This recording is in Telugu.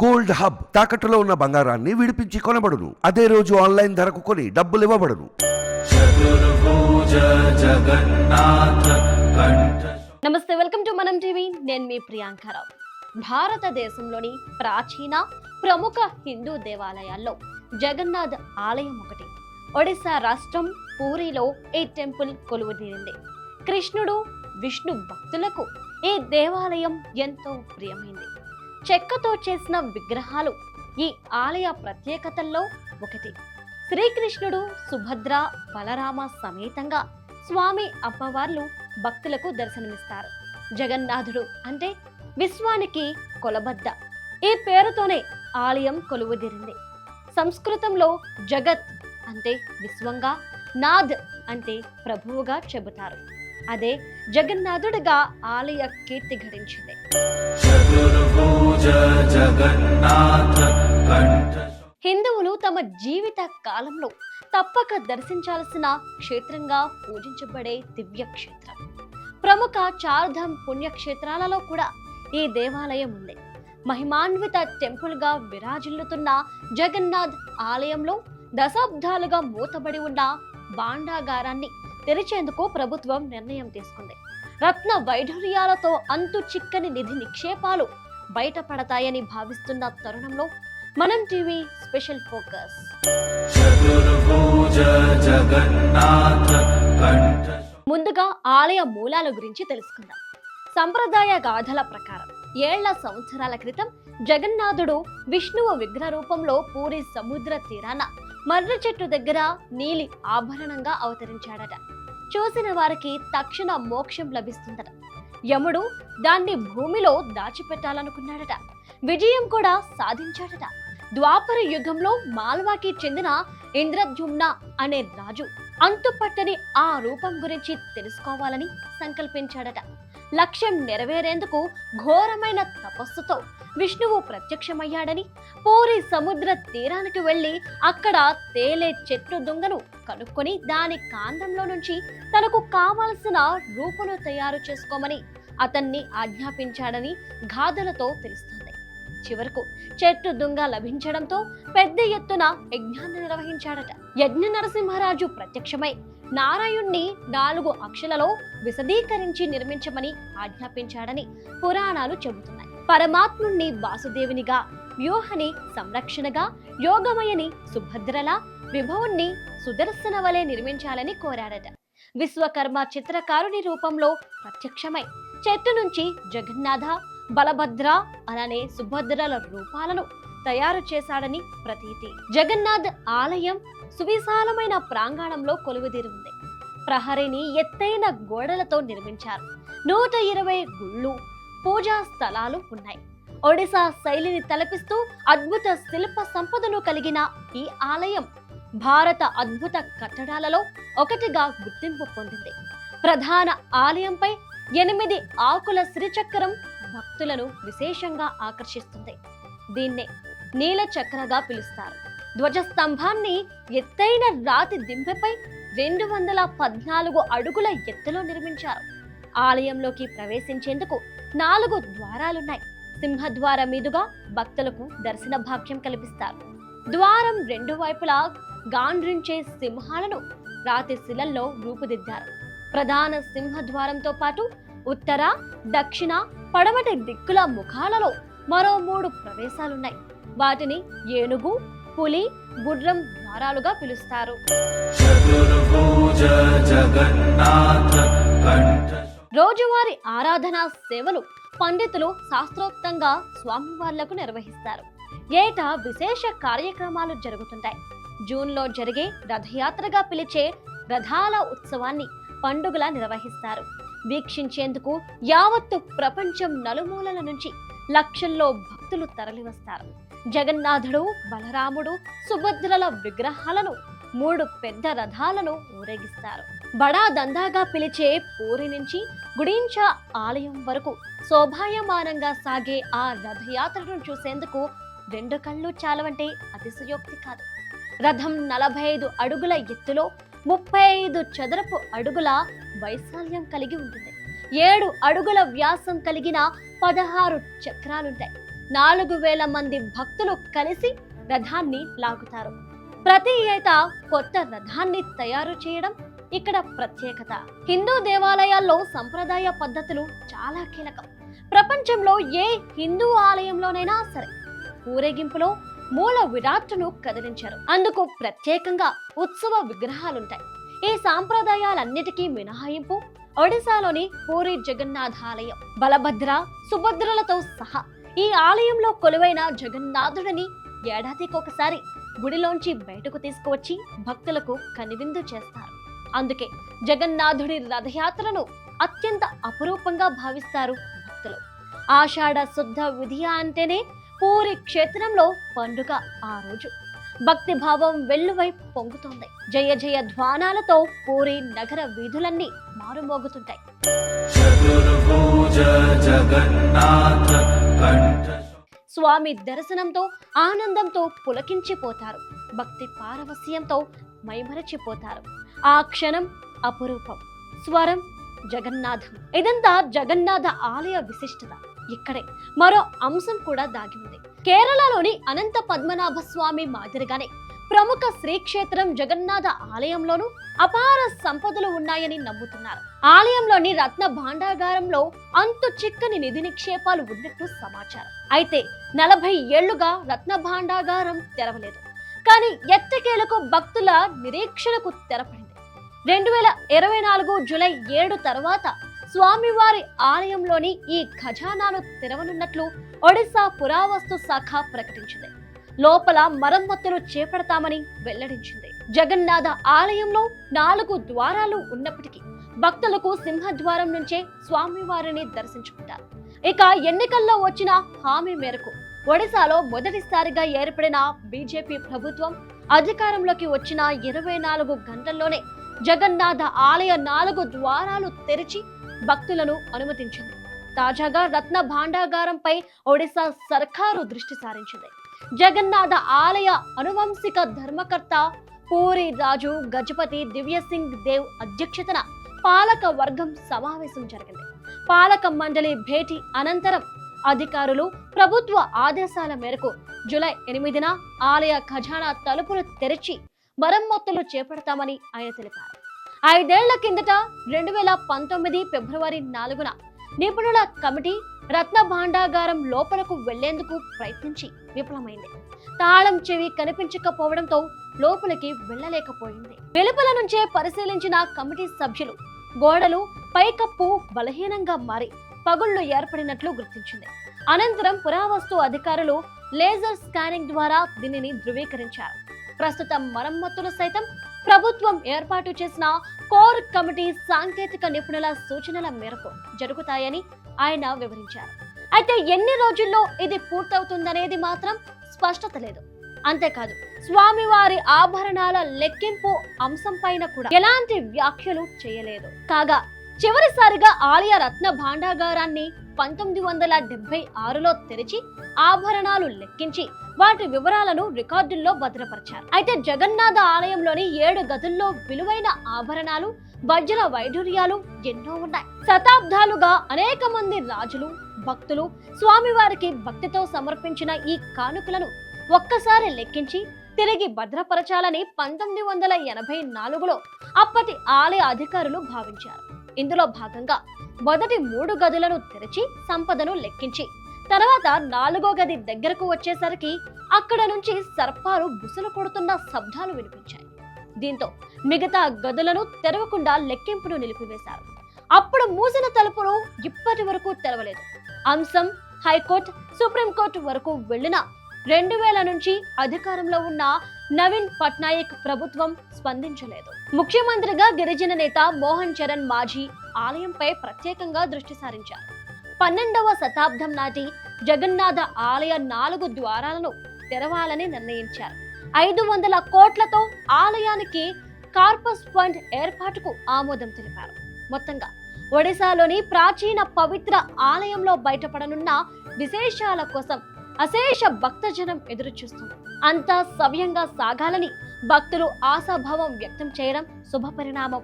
గోల్డ్ హబ్ తాకట్టులో ఉన్న బంగారాన్ని విడిపించి కొనబడును. అదే రోజు ఆన్లైన్ ధరకు కొని డబ్బులు ఇవ్వబడును. నమస్తే వెల్కమ్ టు మనం టీవీ. నేను మీ ప్రియాంకరావు భారతదేశంలోని ప్రాచీన ప్రముఖ హిందూ దేవాలయాల్లో జగన్నాథ్ ఆలయం ఒకటి. ఒడిశా రాష్ట్రం పూరిలో ఈ టెంపుల్ కొలువుదీరింది కృష్ణుడు విష్ణు భక్తులకు ఈ దేవాలయం ఎంతో ప్రియమైంది. చెక్కతో చేసిన విగ్రహాలు ఈ ఆలయ ప్రత్యేకతల్లో ఒకటి. శ్రీకృష్ణుడు సుభద్ర బలరామ సమేతంగా స్వామి అప్పవార్లు భక్తులకు దర్శనమిస్తారు. జగన్నాథుడు అంటే విశ్వానికి కొలబద్ద. ఈ పేరుతోనే ఆలయం కొలువుదీరింది. సంస్కృతంలో జగత్ అంటే విశ్వంగా నాథ్ అంటే ప్రభువుగా చెబుతారు. అదే జగన్నాథుడిగా ఆలయ కీర్తి గడించింది జగన్నాథ హిందువులు తమ జీవిత కాలంలో తప్పక దర్శించాల్సిన క్షేత్రంగా పూజించబడే దివ్య క్షేత్రం ప్రముఖ చార్ధం పుణ్యక్షేత్రాలలో కూడా ఈ దేవాలయం ఉంది. మహిమాన్విత టెంపుల్గా విరాజిల్లుతున్న జగన్నాథ్ ఆలయంలో దశాబ్దాలుగా మూతబడి ఉన్న బాండాగారాన్ని తెరిచేందుకు ప్రభుత్వం నిర్ణయం తీసుకుంది. రత్న వైఢూర్యాలతో అంతు చిక్కని నిధి నిక్షేపాలు బయటపడతాయని భావిస్తున్న తరుణంలో మనం టీవీ స్పెషల్ ఫోకస్. ముందుగా ఆలయ మూలాల గురించి తెలుసుకుందాం. సంప్రదాయ గాథల ప్రకారం ఏళ్ళ సంవత్సరాల క్రితం జగన్నాథుడు విష్ణువు విగ్రహ రూపంలో పూరి సముద్ర తీరాన మర్రి చెట్టు దగ్గర నీలి ఆభరణంగా అవతరించాడట. చూసిన వారికి తక్షణ మోక్షం లభిస్తుందట. యముడు దాన్ని భూమిలో దాచిపెట్టాలనుకున్నాడట. విజయం కూడా సాధించాడట. ద్వాపర యుగంలో మాల్వాకి చెందిన ఇంద్రద్యుమ్న అనే రాజు అంతుపట్టని ఆ రూపం గురించి తెలుసుకోవాలని సంకల్పించాడట. లక్ష్యం నెరవేరేందుకు ఘోరమైన తపస్సుతో విష్ణువు ప్రత్యక్షమయ్యాడని పూరి సముద్ర తీరానికి వెళ్ళి అక్కడ తేలే చెట్టు దుంగను కనుక్కొని దాని కాండంలో నుంచి తనకు కావలసిన రూపును తయారు చేసుకోమని అతన్ని ఆజ్ఞాపించాడని గాథలతో తెలుస్తుంది. చివరకు చెట్టు దుంగ లభించడంతో పెద్ద ఎత్తున యజ్ఞాన్ని నిర్వహించాడట. యజ్ఞ నరసింహరాజు ప్రత్యక్షమై నారాయణ్ణి నాలుగు అక్షలలో విశదీకరించి నిర్మించమని ఆజ్ఞాపించాడని పురాణాలు చెబుతున్నాయి. పరమాత్ముణ్ణి వాసుదేవునిగా వ్యూహని సంరక్షణగా యోగమయని సుభద్రలా విభవుణ్ణి సుదర్శన వలె నిర్మించాలని కోరాడట. విశ్వకర్మ చిత్రకారుని రూపంలో ప్రత్యక్షమై చెట్టు నుంచి జగన్నాథ బలభద్ర అలానే సుభద్రల రూపాలను తయారు చేశాడని ప్రతీతి. జగన్నాథ్ ఆలయం సువిశాలమైన ప్రాంగణంలో కొలువుదీరి ఉంది ప్రహరిని ఎత్తైన గోడలతో నిర్మించారు. నూట ఇరవై గుళ్ళు పూజా స్థలాలు ఉన్నాయి. ఒడిశా శైలిని తలపిస్తూ అద్భుత శిల్ప సంపదను కలిగిన ఈ ఆలయం భారత అద్భుత కట్టడాలలో ఒకటిగా గుర్తింపు పొందింది. ప్రధాన ఆలయంపై ఎనిమిది ఆకుల శ్రీచక్రం భక్తులను విశేషంగా ఆకర్షిస్తుంది. దీన్నే నీల చక్రగా పిలుస్తారు. ధ్వజస్తంభాన్ని ఎత్తైన రాతి దింపెపై రెండు వందల పద్నాలుగు అడుగుల ఎత్తులో నిర్మించారు. ఆలయంలోకి ప్రవేశించేందుకు నాలుగు ద్వారాలున్నాయి. సింహద్వారం మీదుగా భక్తులకు దర్శన భాగ్యం కల్పిస్తారు. ద్వారం రెండు వైపులా గాండ్రించే సింహాలను రాతి శిలల్లో రూపుదిద్దారు. ప్రధాన సింహద్వారంతో పాటు ఉత్తర దక్షిణ పడమటి దిక్కుల ముఖాలలో మరో మూడు ప్రవేశాలున్నాయి. వాటిని ఏనుగు పులి గుర్రం ద్వారాలుగా పిలుస్తారు. రోజువారి రోజువారీ ఆరాధనా సేవలు పండితులు శాస్త్రోక్తంగా స్వామివార్లకు నిర్వహిస్తారు. ఏటా విశేష కార్యక్రమాలు జరుగుతుంటాయి. జూన్లో జరిగే రథయాత్రగా పిలిచే రథాల ఉత్సవాన్ని పండుగలా నిర్వహిస్తారు. వీక్షించేందుకు యావత్తు ప్రపంచం నలుమూలల నుంచి లక్షల్లో భక్తులు తరలివస్తారు. జగన్నాథుడు బలరాముడు సుభద్రల విగ్రహాలను మూడు పెద్ద రథాలను ఊరేగిస్తారు. బడా దందాగా పిలిచే పూరి నుంచి గుడించా ఆలయం వరకు శోభాయమానంగా సాగే ఆ రథయాత్రను చూసేందుకు రెండు కళ్ళు చాలవంటే అతిశయోక్తి కాదు. రథం నలభై ఐదు అడుగుల ఎత్తులో ముప్పై ఐదు చదరపు అడుగుల వైశాల్యం కలిగి ఉంటుంది. ఏడు అడుగుల వ్యాసం కలిగిన పదహారు చక్రాలుంటాయి. నాలుగు వేల మంది భక్తులు కలిసి రథాన్ని లాగుతారు. ప్రతి ఏటా కొత్త రథాన్ని తయారు చేయడం ఇక్కడ ప్రత్యేకత. హిందూ దేవాలయాల్లో సంప్రదాయ పద్ధతులు చాలా కీలకం. ప్రపంచంలో ఏ హిందూ ఆలయంలోనైనా సరే ఊరేగింపులో మూల విరాట్టును కదిలించారు. అందుకు ప్రత్యేకంగా ఉత్సవ విగ్రహాలుంటాయి. ఈ సాంప్రదాయాలన్నిటికీ మినహాయింపు ఒడిశాలోని పూరి జగన్నాథ ఆలయం బలభద్ర సుభద్రలతో సహా ఈ ఆలయంలో కొలువైన జగన్నాథుడిని ఏడాదికొకసారి గుడిలోంచి బయటకు తీసుకువచ్చి భక్తులకు కనివిందు చేస్తారు. అందుకే జగన్నాథుడి రథయాత్రను అత్యంత అపురూపంగా భావిస్తారు భక్తులు. ఆషాఢ శుద్ధ విధియ అంటేనే పూరి క్షేత్రంలో పండుగ ఆ రోజు. భక్తి భావం వెల్లువై పొంగుతోంది. జయ జయ ధ్వానాలతో పూరి నగర వీధులన్నీ మారుమోగుతుంటాయి. జగన్నాథ స్వామి దర్శనంతో ఆనందంతో పులకించిపోతారు. భక్తి పారవస్యంతో మైమరచిపోతారు. ఆ క్షణం అపురూపం. స్వరం జగన్నాథం. ఇదంతా జగన్నాథ ఆలయ విశిష్టత. ఇక్కడే మరో అంశం కూడా దాగి ఉంది. కేరళలోని అనంత పద్మనాభ స్వామి మాదిరిగానే ప్రముఖ శ్రీక్షేత్రం జగన్నాథ ఆలయంలోనూ అపార సంపదలు ఉన్నాయని నమ్ముతున్నారు. ఆలయంలోని రత్న భాండాగారంలో అంతు చిక్కని నిధి నిక్షేపాలు ఉన్నట్టు సమాచారం. అయితే నలభై ఏళ్ళుగా రత్న భాండాగారం తెరవలేదు. కానీ ఎట్టకేలకు భక్తుల నిరీక్షణకు తెరపడింది. రెండు వేల ఇరవై నాలుగు జూలై ఏడు తర్వాత స్వామివారి ఆలయంలోని ఈ ఖజానాను తెరవనున్నట్లు ఒడిశా పురావస్తు శాఖ ప్రకటించింది. లోపల మరమ్మతులు చేపడతామని వెల్లడించింది. జగన్నాథ ఆలయంలో నాలుగు ద్వారాలు ఉన్నప్పటికీ భక్తులకు సింహద్వారం నుంచే స్వామివారిని దర్శించుకుంటారు. ఇక ఎన్నికల్లో వచ్చిన హామీ మేరకు ఒడిశాలో మొదటిసారిగా ఏర్పడిన బీజేపీ ప్రభుత్వం అధికారంలోకి వచ్చిన ఇరవై నాలుగు గంటల్లోనే జగన్నాథ ఆలయ నాలుగు ద్వారాలు తెరిచి భక్తులను అనుమతించింది. తాజాగా రత్న భాండాగారంపై ఒడిశా సర్కారు దృష్టి సారించింది. జగన్నాథ ఆలయ అనువంశిక ధర్మకర్త పూరి రాజు గజపతి దివ్య సింగ్ దేవ్ అధ్యక్షతన పాలక వర్గం సమావేశం జరిగింది. పాలక మండలి భేటీ అనంతరం అధికారులు ప్రభుత్వ ఆదేశాల మేరకు జూలై ఎనిమిదిన ఆలయ ఖజానా తలుపులు తెరిచి మరమ్మతులు చేపడతామని ఆయన తెలిపారు. ఐదేళ్ళ కిందట రెండు వేల పంతొమ్మిది ఫిబ్రవరి నాలుగున నిపుణుల కమిటీ రత్న భాండాగారం లోపలకు వెళ్ళేందుకు ప్రయత్నించి విఫలమైంది. తాళం చెవి కనిపించకపోవడంతో లోపలికి వెళ్ళలేకపోయింది. వెలుపల నుంచే పరిశీలించిన కమిటీ సభ్యులు గోడలు పైకప్పు బలహీనంగా మారి పగుళ్ళు ఏర్పడినట్లు గుర్తించింది. అనంతరం పురావస్తు అధికారులు లేజర్ స్కానింగ్ ద్వారా దీనిని ధృవీకరించారు. ప్రస్తుతం మరమ్మతులు సైతం ప్రభుత్వం ఏర్పాటు చేసిన కోర్ కమిటీ సాంకేతిక నిపుణుల సూచనల మేరకు జరుగుతాయని ఆయన వివరించారు. అయితే ఎన్ని రోజుల్లో ఇది పూర్తవుతుందనేది మాత్రం స్పష్టత లేదు. అంతేకాదు స్వామివారి ఆభరణాల లెక్కింపు అంశం పైన కూడా ఎలాంటి వ్యాఖ్యలు చేయలేదు. కాగా చివరిసారిగా ఆలయ రత్న భాండాగారాన్ని పంతొమ్మిది వందల డెబ్బై ఆరులో తెరిచి ఆభరణాలు లెక్కించి వాటి వివరాలను రికార్డుల్లో భద్రపరిచారు. అయితే జగన్నాథ ఆలయంలోని ఏడు గదుల్లో విలువైన ఆభరణాలు వజ్ర వైఢూర్యాలు ఎన్నో ఉన్నాయి. శతాబ్దాలుగా అనేక మంది రాజులు భక్తులు స్వామివారికి భక్తితో సమర్పించిన ఈ కానుకలను ఒక్కసారి లెక్కించి తిరిగి భద్రపరచాలని పంతొమ్మిది వందల ఎనభై నాలుగులో అప్పటి ఆలయ అధికారులు భావించారు. ఇందులో భాగంగా మొదటి మూడు గదులను తెరిచి సంపదను లెక్కించి తర్వాత నాలుగో గది దగ్గరకు వచ్చేసరికి అక్కడ నుంచి సర్పాలు బుసలు కొడుతున్న శబ్దాలు వినిపించాయి. దీంతో మిగతా గదులను తెరవకుండా లెక్కింపును నిలిపివేశారు. అప్పుడు మూసిన తలుపును ఇప్పటి వరకు తెరవలేదు. అంశం హైకోర్టు సుప్రీంకోర్టు వరకు వెళ్ళిన రెండు వేల నుంచి అధికారంలో ఉన్న నవీన్ పట్నాయక్ ప్రభుత్వం స్పందించలేదు. ముఖ్యమంత్రిగా గిరిజన నేత మోహన్ చరణ్ మాజీ ఆలయంపై ప్రత్యేకంగా దృష్టి సారించారు. పన్నెండవ శతాబ్దం నాటి జగన్నాథ ఆలయ నాలుగు ద్వారాలను తెరవాలని నిర్ణయించారు. ఐదు వందల కోట్లతో ఆలయానికి కార్పస్ ఫండ్ ఏర్పాటుకు ఆమోదం తెలిపారు. మొత్తంగా ఒడిశాలోని ప్రాచీన పవిత్ర ఆలయంలో బయటపడనున్న విశేషాల కోసం అశేష భక్తజనం ఎదురుచూస్తుంది అంతా సవ్యంగా సాగాలని భక్తులు ఆశాభావం వ్యక్తం చేయడం శుభ పరిణామం